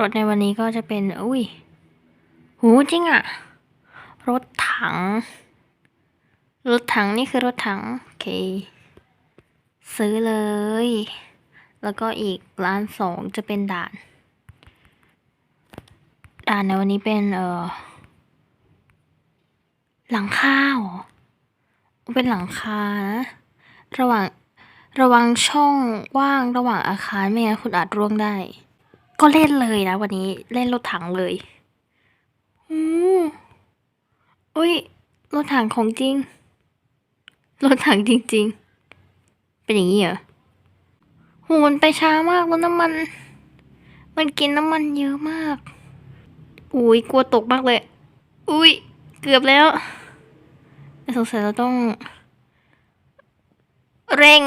รถในวันนี้ก็จะเป็น อุ้ย หูจริงอะรถถัง รถถังนี่คือรถถัง โอเค ซื้อเลย แล้วก็อีกร้านสองจะเป็นด่าน ด่านในวันนี้เป็น เออหลังคาเหรอ เป็นหลังคานะระหว่างระวังช่องว่างระหว่างอาคารไม่งั้นคุณอาจร่วงได้ ก็เล่นเลยนะวันนี้เล่นรถถังเลยอืออุ้ยรถถังของจริง รถถังจริง ๆ เป็นอย่างนี้เหรอโหมันไปช้ามากแล้วน้ำมัน มันกินน้ำมันเยอะมาก อุ้ยกลัวตกมากเลย อุ้ยเกือบแล้วสงสัยเราต้อง เร่ง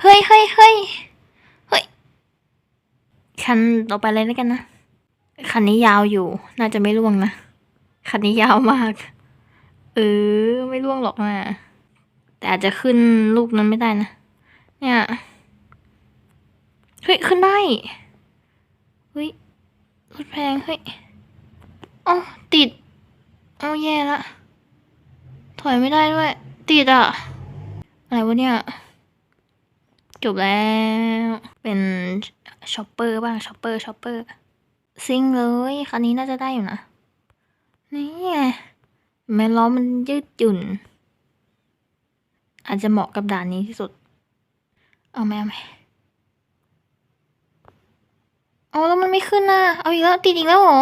เฮ้ยเฮ้ยเฮ้ยเฮ้ย คันต่อไปเลยแล้วกันนะ คันนี้ยาวอยู่ น่าจะไม่ร่วงนะ คันนี้ยาวมาก เออ ไม่ร่วงหรอกนะ แต่อาจจะขึ้นลูกนั้นไม่ได้นะ เนี่ย เฮ้ย ขึ้นได้ เฮ้ยรถแพง เฮ้ยอ๋อติดเอาแย่ละ ถอยไม่ได้ด้วย ติดอะอะไรวะเนี่ย จบแล้ว เป็น ช็อปเปอร์บ้างช็อปเปอร์ช็อปเปอร์ซิงเลยคันนี้น่าจะได้อยู่นะ นี่ไงแม้ล้อมันยืดหยุ่น อาจจะเหมาะกับด่านนี้ที่สุด เอาไหมเอาไหมเอาแล้วมันไม่ขึ้นน่ะเอาอีกแล้วติดอีกแล้วเหรอ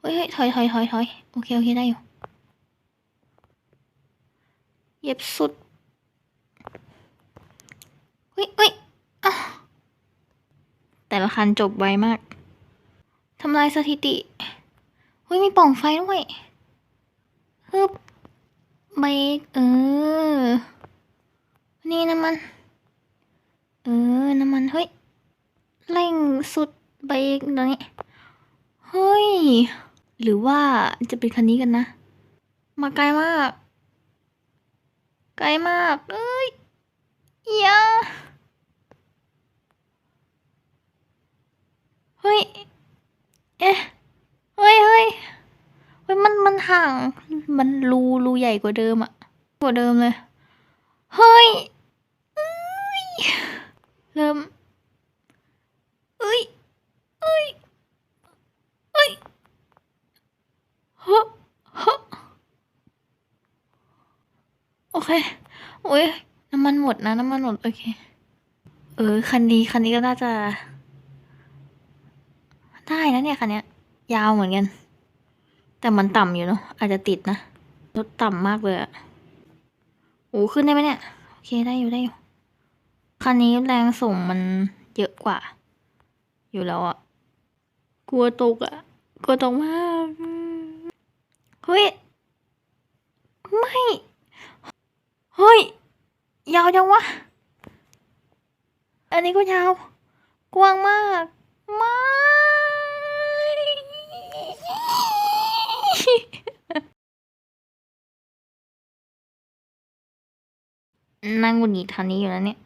เฮ้ยเฮ้ยถอยถอยถอยถอยโอเคโอเคได้อยู่เย็บสุดเฮ้ยเฮ้ย คันจบไวมากทำลายสถิติเฮ้ยมีปล่องไฟด้วยฮึบเบรกเออ นี่น้ำมัน เออ น้ำมัน เฮ้ย เร่งสุดเบรกตรงนี้ เฮ้ย หรือว่าจะเป็นคันนี้กันนะ มาไกลมาก ไกลมาก เอ้ยอย่า เฮ้ย เอ๊ะ เฮ้ยเฮ้ยเฮ้ย มัน มันห่าง มันรู รูใหญ่กว่าเดิมอะกว่าเดิมเลย เฮ้ยเอ้ยเริ่มเอ้ยเอ้ยเอ้ยฮ้อเฮ้อโอเค โอ้ยน้ำมันหมดนะ น้ำมันหมด โอเค เออ คันนี้ คันนี้ก็น่าจะ ได้นะเนี่ยคันนี้ยาวเหมือนกัน แต่มันต่ำอยู่เนาะอาจจะติดนะรถต่ำมากเลยอะโอ้ขึ้นได้ไหมเนี่ย โอเคได้อยู่ได้อยู่ คันนี้แรงส่งมันเยอะกว่า อยู่แล้วอะกลัวตกอะกลัวตกมากเฮ้ย ไม่ เฮ้ย ยาวจังวะ อันนี้ก็ยาว กว้างมากไม่ นั่งหงุดหงิดคันนี้อยู่แล้วเนี่ย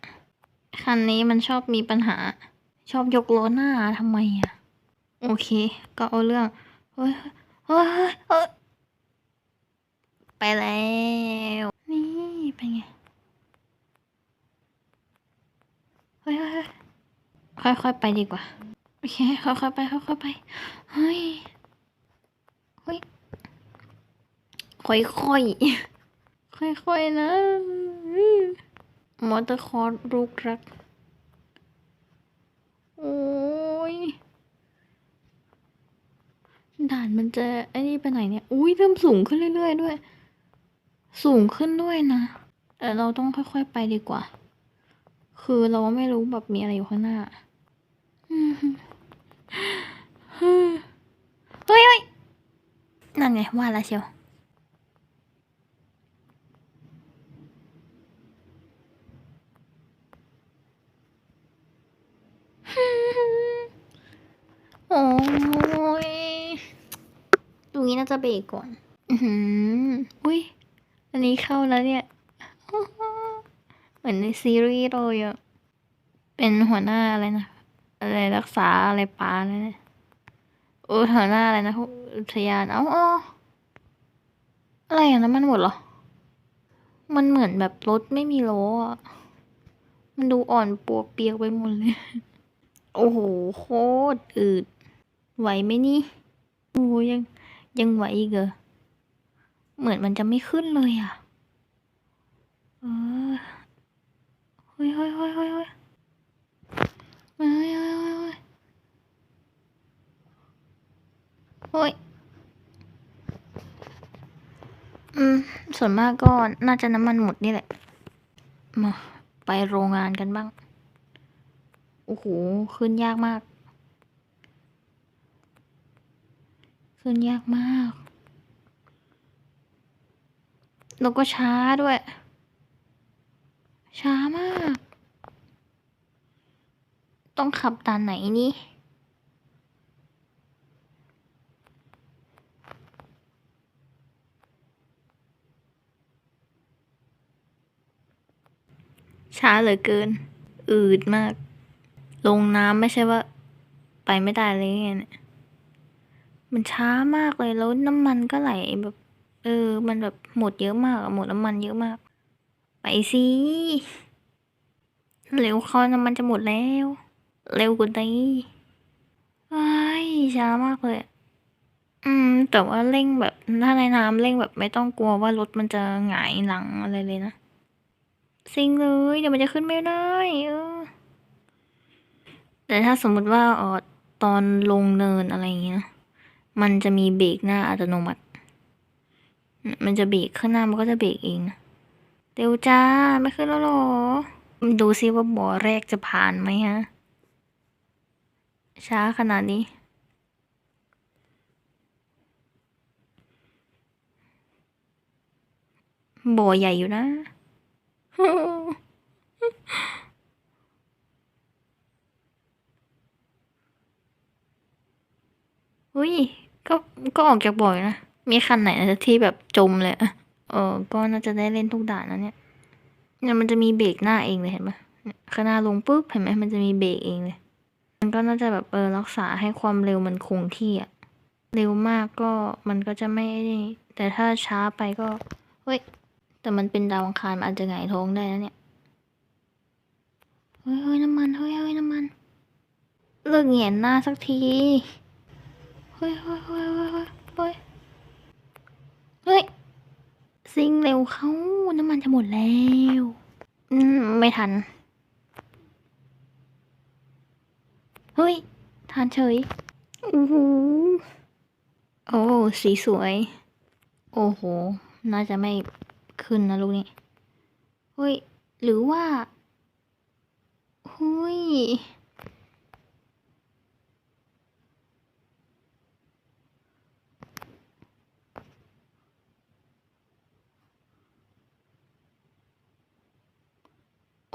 คันนี้มันชอบมีปัญหา ชอบยกล้อหน้าทำไมอะ โอเค ก็เอาเรื่องเฮ้ยเฮ้ยเฮ้ยไปแล้ว นี่เป็นไง เฮ้ยเฮ้ยเฮ้ยค่อยๆไปดีกว่า โอเค ค่อยๆไป ค่อยๆไป เฮ้ย เฮ้ย ค่อยๆ ค่อยๆนะ มอเตอร์คอร์สลูกรัก โอ้ย ด่านมันจะไอ้นี่ไปไหนเนี่ย อุ้ยเริ่มสูงขึ้นเรื่อยๆด้วย สูงขึ้นด้วยนะ แต่เราต้องค่อยๆไปดีกว่า คือเราไม่รู้แบบมีอะไรอยู่ข้างหน้าเฮ้ยเฮ้ยนั่นไงว่าล้วเชียว โอ้ยตรงนี้น่า จะเบรกก่อนอือหืออุ้ย อันนี้เข้าแล้วเนี่ย เหมือนในซีรีส์เลยอะเป็นหัวหน้าอะไรนะ อะไรรักษาอะไรปลาอะไรเนี่ยเออแถวหน้าอะไรนะอุทยาน เอ้าอ้อะไรอะน้ำมันหมดเหรอ มันเหมือนแบบรถไม่มีล้ออะมันดูอ่อนปวกเปียกไปหมดเลย โอ้โห โคตรอืด ไหวไหมนี่ โอ้ยัง ยังไหวอีกเหรอเหมือนมันจะไม่ขึ้นเลยอะ เออเฮ้ยเฮ้ยเฮ้ยเฮ้ยเฮ้ยเฮ้ยเฮ้ยเฮ้ยเฮ้ยอืม ส่วนมากก็น่าจะน้ำมันหมดนี่แหละ มา ไปโรงงานกันบ้าง โอ้โห ขึ้นยากมาก ขึ้นยากมาก แล้วก็ช้าด้วย ช้ามาก ต้องขับตานไหนนี่ช้าเหลือเกิน อืดมาก ลงน้ำไม่ใช่ว่า ไปไม่ได้เลยไงเนี่ย มันช้ามากเลยแล้วน้ำมันก็ไหลแบบ เออ มันแบบหมดเยอะมากหมดน้ำมันเยอะมาก ไปสิเร็วเขาน้ำมันจะหมดแล้ว เร็วกว่านี้ไอ้ายช้ามากเลยอืม แต่ว่าเร่งแบบถ้าในน้ำเร่งแบบไม่ต้องกลัวว่ารถมันจะหงายหลังอะไรเลยนะซิงเลยเดี๋ยวมันจะขึ้นไม่ได้เออแต่ถ้าสมมุติว่าออตอนลงเนินอะไรอย่างเงี้ย มันจะมีเบรกหน้าอัตโนมัติ มันจะเบรกข้างหน้ามันก็จะเบรกเองเร็วจ้าไม่ขึ้นแล้วหรอ ดูซิว่าบ่อแรกจะผ่านไหมฮะ ช้าขนาดนี้ บ่อใหญ่อยู่นะอุ้ย ก็ก็ออกจากบ่อยนะ มีคันไหนนะที่แบบจมเลยอะเออ ก็น่าจะได้เล่นทุกด่านนะเนี่ยเนี่ยมันจะมีเบรกหน้าเองเลยเห็นปะข้างหน้าลงปุ๊บเห็นไหมมันจะมีเบรกเองเลย มันก็น่าจะแบบเออรักษาให้ความเร็วมันคงที่อะเร็วมากก็มันก็จะไม่ แต่ถ้าช้าไปก็เฮ้ย แต่มันเป็นดาวอังคารมันอาจจะหงายท้องได้นะเนี่ย เฮ้ยเฮ้ยน้ำมัน เฮ้ยเฮ้ยน้ำมัน เลิกเหงียนหน้าสักที เฮ้ยเฮ้ยเฮ้ยเฮ้ยเฮ้ยเฮ้ยเฮ้ยซิงเร็วเขาน้ำมันจะหมดแล้วอืมไม่ทัน เฮ้ย ทานเฉยโอ้โหโอ้สีสวย โอ้โห น่าจะไม่ขึ้นนะลูกนี้เฮ้ย หรือว่าเฮ้ย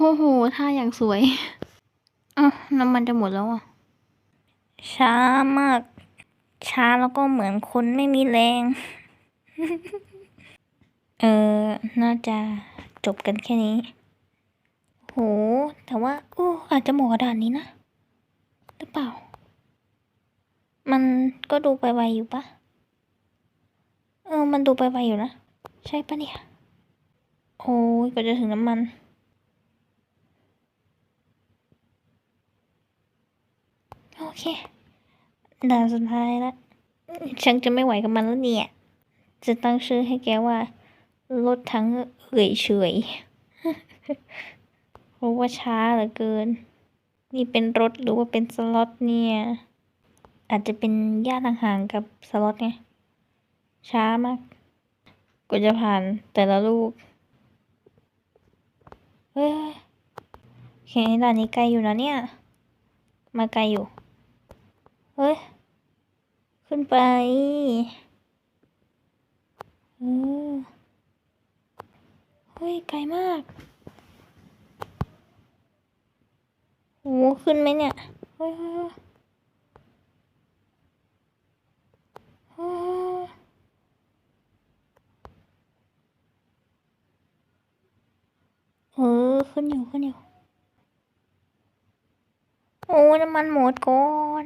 โอ้โหท่าอย่างสวยอ้าวน้ำมันจะหมดแล้วอะ ช้ามาก ช้าแล้วก็เหมือนคนไม่มีแรง เออ น่าจะจบกันแค่นี้ โห แต่ว่าโอ้อาจจะเหมาะกับด่านนี้นะ หรือเปล่า มันก็ดูไปไวอยู่ปะเออ มันดูไปไวอยู่นะ ใช่ปะเนี่ย โอ้ยก็จะถึงน้ำมัน โอ เคด่านสุดท้ายแล้วฉันจะไม่ไหวกับมันแล้วเนี่ย จะตั้งชื่อให้แกว่า รถทั้งเอ่ยเฉยเพราะว่าช้าเหลือเกิน นี่เป็นรถหรือว่าเป็นสล็อตเนี่ย อาจจะเป็นญาติห่างๆกับสล็อตไง ช้ามากกว่าจะผ่านแต่ละลูก เฮ้ยโอเคด่านนี้ไกลอยู่นะเนี่ย มาไกลอยู่ เฮ้ย ขึ้นไปเออเฮ้ย ไกลมากโหขึ้นไหมเนี่ย เฮ้ยเฮ้ยเฮ้ยเออ ขึ้นอยู่ ขึ้นอยู่ โอ้น้ำมันหมดก่อน